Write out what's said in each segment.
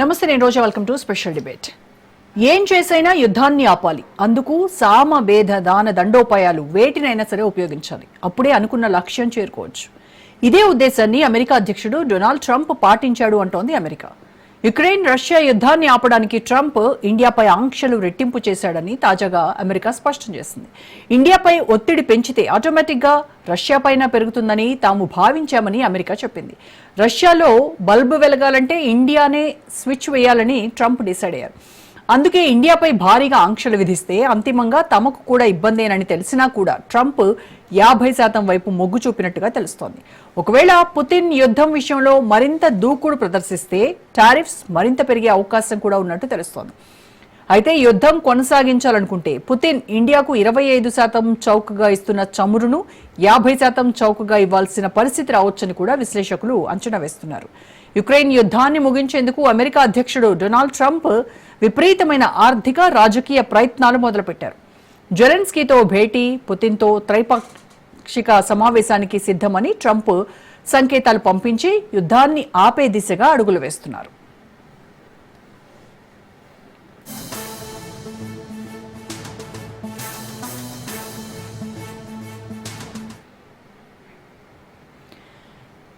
నమస్తే నేను Roja. Welcome to special debate ఏం చేసైనా యుద్ధాన్ని ఆపాలి. అందుకు సామ భేద దాన దండోపాయాలు వేటినైనా సరే ఉపయోగించాలి. అప్పుడే అనుకున్న లక్ష్యం చేరుకోవచ్చు. ఇదే ఉద్దేశాన్ని అమెరికా అధ్యక్షుడు డొనాల్డ్ ట్రంప్ పాటించాడు అంటోంది అమెరికా. యుక్రెయిన్ రష్యా యుద్ధాన్ని ఆపడానికి ట్రంప్ ఇండియాపై ఆంక్షలు రెట్టింపు చేశాడని తాజాగా అమెరికా స్పష్టం చేసింది. ఇండియాపై ఒత్తిడి పెంచితే ఆటోమేటిక్గా రష్యా పైన పెరుగుతుందని తాము భావించామని అమెరికా చెప్పింది. రష్యాలో బల్బు వెలగాలంటే ఇండియానే స్విచ్ వేయాలని ట్రంప్ డిసైడ్ అయ్యారు. అందుకే ఇండియాపై భారీగా ఆంక్షలు విధిస్తే అంతిమంగా తమకు కూడా ఇబ్బందేనని తెలిసినా కూడా ట్రంప్ యాభై శాతం వైపు మొగ్గు చూపినట్టుగా తెలుస్తోంది. ఒకవేళ పుతిన్ యుద్ధం విషయంలో మరింత దూకుడు ప్రదర్శిస్తే టారిఫ్స్ మరింత పెరిగే అవకాశం కూడా ఉన్నట్టు తెలుస్తోంది. అయితే యుద్ధం కొనసాగించాలనుకుంటే పుతిన్ ఇండియాకు ఇరవై ఐదు శాతం చౌకగా ఇస్తున్న చమురును యాభై శాతం చౌకగా ఇవ్వాల్సిన పరిస్థితి రావచ్చని కూడా విశ్లేషకులు అంచనా వేస్తున్నారు. యుక్రెయిన్ యుద్ధాన్ని ముగించేందుకు అమెరికా అధ్యక్షుడు డొనాల్డ్ ట్రంప్ విపరీతమైన ఆర్థిక రాజకీయ ప్రయత్నాలు మొదలుపెట్టారు. జెలెన్స్కీతో భేటీ పుతిన్తో త్రైపాక్ శిఖా సమావేశానికి సిద్ధమని ట్రంప్ సంకేతాలు పంపించి యుద్ధాన్ని ఆపే దిశగా అడుగులు వేస్తున్నారు.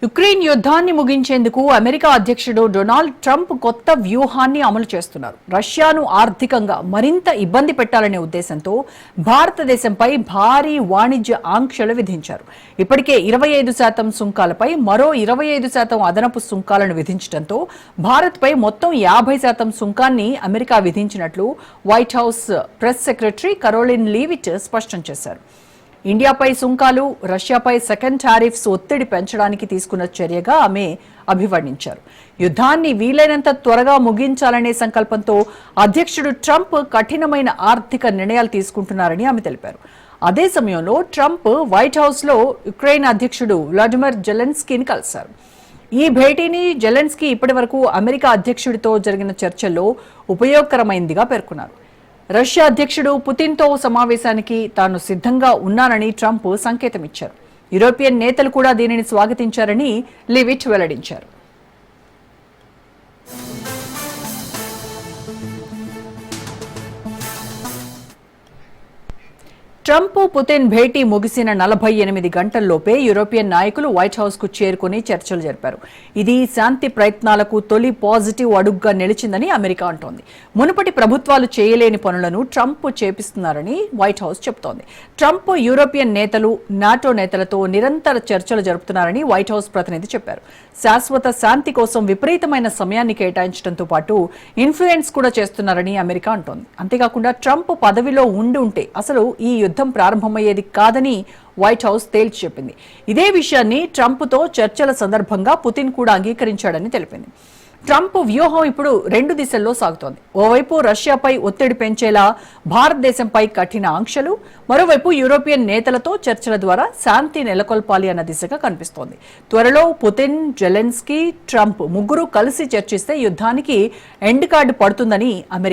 యుక్రెయిన్ యుద్ధాన్ని ముగించేందుకు అమెరికా అధ్యక్షుడు డొనాల్డ్ ట్రంప్ కొత్త వ్యూహాన్ని అమలు చేస్తున్నారు. రష్యాను ఆర్థికంగా మరింత ఇబ్బంది పెట్టాలనే ఉద్దేశంతో భారతదేశంపై భారీ వాణిజ్య ఆంక్షలు విధించారు. ఇప్పటికే ఇరవై ఐదు శాతం సుంకాలపై మరో ఇరవై ఐదు శాతం అదనపు సుంకాలను విధించడంతో భారత్పై మొత్తం యాభై శాతం సుంకాన్ని America విధించినట్లు White House press secretary Karoline Leavitt స్పష్టం చేశారు. ఇండియాపై సుంకాలు రష్యాపై సెకండ్ టారిఫ్స్ ఒత్తిడి పెంచడానికి తీసుకున్న చర్యగా ఆమె అభివర్ణించారు. యుద్ధాన్ని వీలైనంత త్వరగా ముగించాలనే సంకల్పంతో అధ్యక్షుడు ట్రంప్ కఠినమైన ఆర్థిక నిర్ణయాలు తీసుకుంటున్నారని ఆమె తెలిపారు. అదే సమయంలో ట్రంప్ వైట్ హౌస్లో యుక్రెయిన్ అధ్యక్షుడు వ్లాడిమిర్ జెలెన్స్కీని కలిశారు. ఈ భేటీని జెలెన్స్కీ ఇప్పటివరకు అమెరికా అధ్యక్షుడితో జరిగిన చర్చల్లో ఉపయోగకరమైందిగా పేర్కొన్నారు. రష్యా అధ్యక్షుడు పుతిన్తో సమావేశానికి తాను సిద్ధంగా ఉన్నానని ట్రంప్ సంకేతమిచ్చారు. యూరోపియన్ నేతలు కూడా దీనిని స్వాగతించారని లివిట్ వెల్లడించారు. ట్రంప్ పుతిన్ భేటీ ముగిసిన నలభై ఎనిమిది గంటల్లోపే యూరోపియన్ నాయకులు వైట్ హౌస్కు చేరుకుని చర్చలు జరిపారు. ఇది శాంతి ప్రయత్నాలకు తొలి పాజిటివ్ అడుగ్గా నిలిచిందని అమెరికా అంటోంది. మునుపటి ప్రభుత్వాలు చేయలేని పనులను ట్రంప్ చేపిస్తున్నారని వైట్ హౌస్ చెబుతోంది. ట్రంప్ యూరోపియన్ నేతలు నాటో నేతలతో నిరంతర చర్చలు జరుపుతున్నారని వైట్ హౌస్ ప్రతినిధి చెప్పారు. శాశ్వత శాంతి కోసం విపరీతమైన సమయాన్ని కేటాయించడంతో పాటు ఇన్ఫ్లుయెన్స్ కూడా చేస్తున్నారని అమెరికా అంటోంది. అంతేకాకుండా ట్రంప్ పదవిలో ఉండి ఉంటే అసలు ఈ యుద్ధం ప్రారంభమయ్యేది కాదని వైట్ హౌస్ తేల్చి చెప్పింది. ఇదే విషయాన్ని ట్రంప్తో చర్చల సందర్భంగా పుతిన్ కూడా అంగీకరించాడని తెలిపింది. ట్రంప్ వ్యూహం ఇప్పుడు రెండు దిశల్లో సాగుతోంది. ఓవైపు రష్యాపై ఒత్తిడి పెంచేలా భారతదేశంపై కఠిన ఆంక్షలు మరోవైపు యూరోపియన్ నేతలతో చర్చల ద్వారా శాంతి నెలకొల్పాలి అన్న దిశగా కనిపిస్తోంది. త్వరలో పుతిన్ జెలెన్స్కీ ట్రంప్ ముగ్గురు కలిసి చర్చిస్తే యుద్ధానికి ఎండ్ కార్డు పడుతుందని అమెరికా